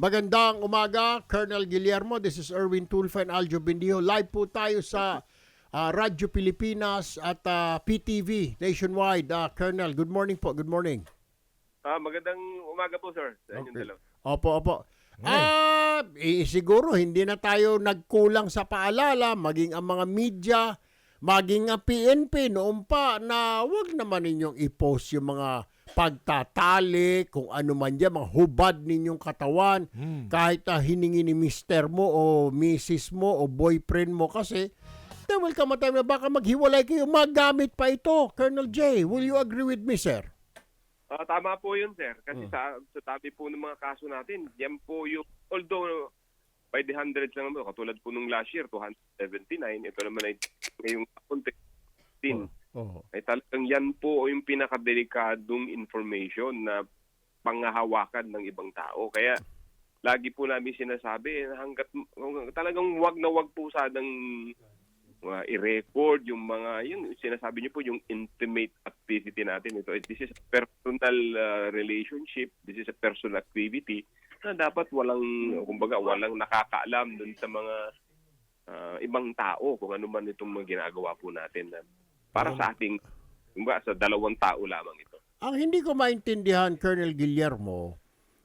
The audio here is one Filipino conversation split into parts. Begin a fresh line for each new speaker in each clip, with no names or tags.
Magandang umaga, Colonel Guillermo. This is Erwin Tulfa and Aljo Bendijo. Live po tayo sa ah, Radyo Pilipinas at ah, PTV nationwide. Ah, Colonel, good morning po. Good morning.
Ah, magandang umaga po, sir. Sa inyong
Okay.
dalawa.
Opo, opo. Ah, eh, siguro hindi na tayo nagkulang sa paalala, maging ang mga media, maging ang PNP noon pa na wag naman ninyong i-post yung mga pagtatali, kung ano man yan, mga hubad ninyong katawan, kahit na hiningi ni mister mo o misis mo o boyfriend mo kasi there will come a time na baka maghiwalay kayo, magamit pa ito. Colonel J, will you agree with me, sir?
Ah, tama po yun, sir. Kasi
Hmm.
sa, sa tabi po ng mga kaso natin, yan po yung, although by the hundreds lang naman, katulad po nung last year, 279, ito naman ay ngayong taon, 15.
Oh.
Ay talagang yan po yung pinakadelikadong information na panghahawakan ng ibang tao. Kaya lagi po namin sinasabi, hanggat talagang wag na wag po sanang uh, i-record yung mga, yun, sinasabi niyo po yung intimate activity natin. Ito, this is a personal uh, relationship, this is a personal activity na dapat walang, kumbaga, walang nakakaalam dun sa mga uh, ibang tao kung ano man itong mga ginagawa po natin na para sa ating, kumbaga, sa dalawang tao lamang ito.
Ang hindi ko maintindihan, Colonel Guillermo,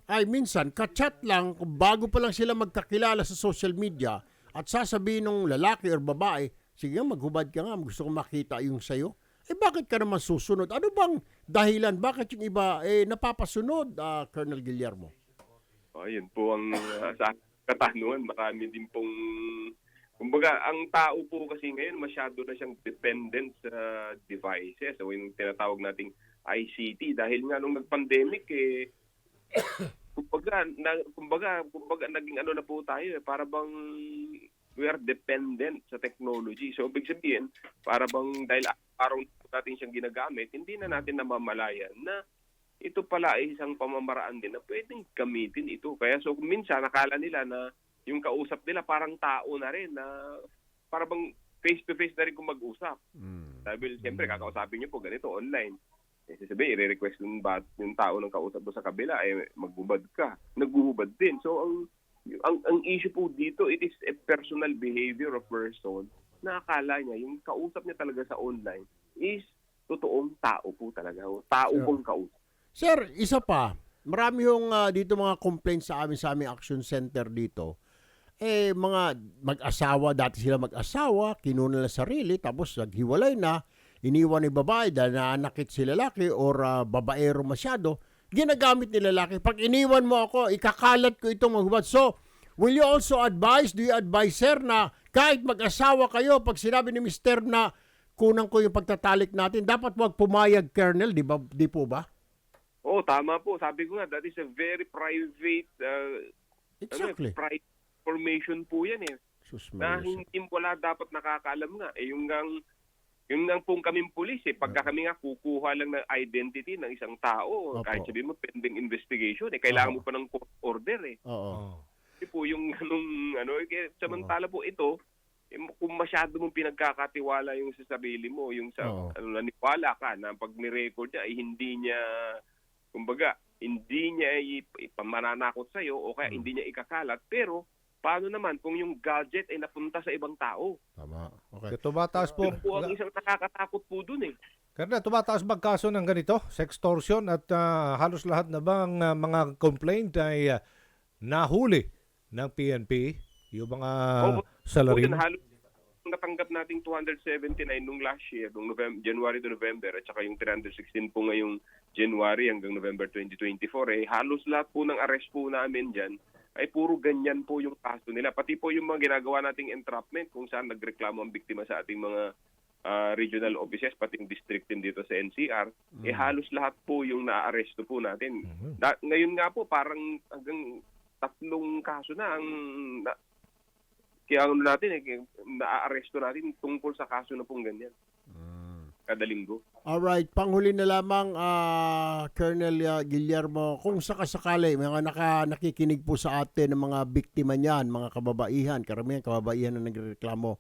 ay minsan, kachat lang, bago pa lang sila magkakilala sa social media, at sasabihin ng lalaki or babae, sige maghubad ka nga, gusto ko makita yung sayo. Eh bakit ka naman susunod? Ano bang dahilan? Bakit yung iba eh napapasunod, ah, Colonel Guillermo?
Oh, yun po ang uh, sa katanungan. Marami din pong... Kumbaga, ang tao po kasi ngayon masyado na siyang dependent sa devices o yung tinatawag nating ICT. Dahil nga nung nag-pandemic, eh, kumbaga, na, kumbaga, kumbaga, naging ano na po tayo, eh, para bang we are dependent sa technology. So, ibig sabihin, para bang dahil araw natin siyang ginagamit, hindi na natin namamalayan na ito pala ay isang pamamaraan din na pwedeng gamitin ito. Kaya so minsan nakala nila na yung kausap nila parang tao na rin na para bang face-to-face na rin kung mag-usap. Dahil siyempre kakausapin niyo po ganito online. Eh, sasabihin, i-request yung, bat, yung tao ng kausap mo sa kabila, eh, maghubad ka. Naghuhubad din. So, ang, ang, ang issue po dito, it is a personal behavior of person na akala niya, yung kausap niya talaga sa online is totoong tao po talaga. Tao
Sure.
pong kausap.
Sir, isa pa. Marami yung ah, dito mga complaints sa amin sa aming action center dito. Eh, mga mag-asawa, dati sila mag-asawa, kinuha nila sarili, tapos naghiwalay na, iniwan ni babae dahil naanakit si lalaki or ah, babaero masyado, ginagamit ni lalaki. Pag iniwan mo ako, ikakalat ko itong maghubad. So, will you also advise, do you advise, sir, na kahit mag-asawa kayo, pag sinabi ni mister na kunang ko yung pagtatalik natin, dapat wag pumayag, Colonel, di ba? Di po ba?
Oo, tama po. Sabi ko nga, that is a very private, uh,
Exactly.
ano, private information po yan eh.
Sus
Na hindi wala dapat nakakaalam nga. Eh, yung ngang, yung ngang pong kaming pulis eh, pagka kami nga kukuha lang ng identity ng isang tao,
Opo.
kahit sabihin mo pending investigation, eh, kailangan
Opo.
mo pa ng court order eh.
Oo.
Hindi po yung ganung, ano, eh, samantala po ito, eh, kung masyado mong pinagkakatiwala yung sa sarili mo, yung sa,
Oo.
ano, naniwala ka na pag ni-record niya, ay hindi niya, kumbaga, hindi niya ip- ipamananakot sa'yo o kaya
Hmm.
hindi niya ikakalat, pero paano naman kung yung gadget ay napunta sa ibang tao?
Tama. Okay.
Tumataas po.
Yun po ang isang nakakatakot po dun eh.
Kaya tumataas ba kaso ng ganito? Sextortion at ah, halos lahat na bang ah, mga complaint ay ah, nahuli ng PNP? Yung mga salarin?
Kung halos natanggap nating 279 nung last year, nung November, January to November, at saka yung 316 po ngayong January hanggang November 2024, eh, halos lahat po ng arrest po namin dyan ay puro ganyan po yung kaso nila. Pati po yung mga ginagawa nating entrapment kung saan nagreklamo ang biktima sa ating mga ah, regional offices, pati yung district din dito sa NCR, eh halos lahat po yung naaaresto po natin.
Mhm.
Na, ngayon nga po, parang hanggang tatlong kaso na ang na, kaya ano natin, eh, naaaresto natin tungkol sa kaso na pong ganyan. Kada linggo.
Alright, panghuli na lamang ah, Colonel ah, Guillermo, kung sakasakali mga naka, nakikinig po sa atin ng mga biktima niyan, mga kababaihan, karamihan kababaihan na nagreklamo,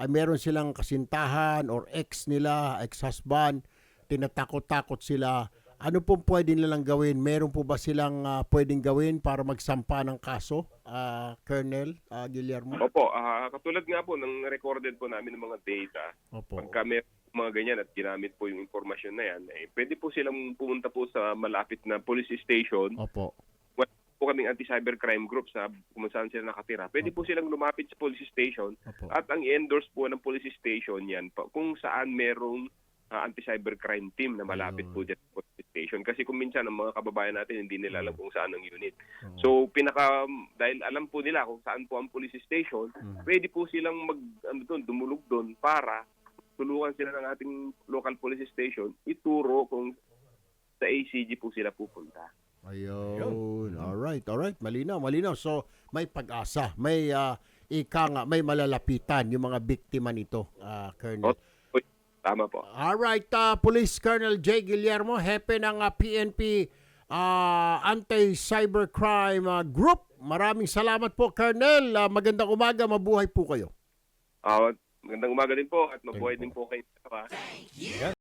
ay meron silang kasintahan or ex nila, ex-husband, tinatakot-takot sila Ano po pwede nilang gawin? Meron po ba silang ah, pwedeng gawin para magsampa ng kaso, ah, Colonel ah, Guillermo?
Opo, ah, katulad nga po ng recorded po namin ng mga data,
Opo.
pagka may mga ganyan at ginamit po yung informasyon na yan, eh, pwede po silang pumunta po sa malapit na police station.
Opo.
Wala po kaming anti-cybercrime group sa kung saan sila nakatira. Pwede po silang lumapit sa police station
Opo.
at ang i-endorse po ng police station yan kung saan merong ah, anti-cybercrime team na malapit po dyan sa police station. Kasi kung minsan ang mga kababayan natin hindi nila alam kung saan ang unit.
Oo.
So pinaka dahil alam po nila kung saan po ang police station,
Mm.
pwede po silang mag ano doon, dumulog doon para tulungan sila ng ating local police station ituro kung sa ACG po sila pupunta.
Ayun. All right, all right. Malinaw, malinaw. So, may pag-asa. May ah, ika nga, may malalapitan yung mga biktima nito, ah, Colonel.
Oy, Tama po.
All right, ah, Police Colonel J. Guillermo, hepe ng ah, PNP ah, Anti-Cybercrime ah, Group. Maraming salamat po, Colonel. Ah, magandang umaga, mabuhay po kayo.
Ah, magandang umaga din po at mabuhay din po kayo.
Yan.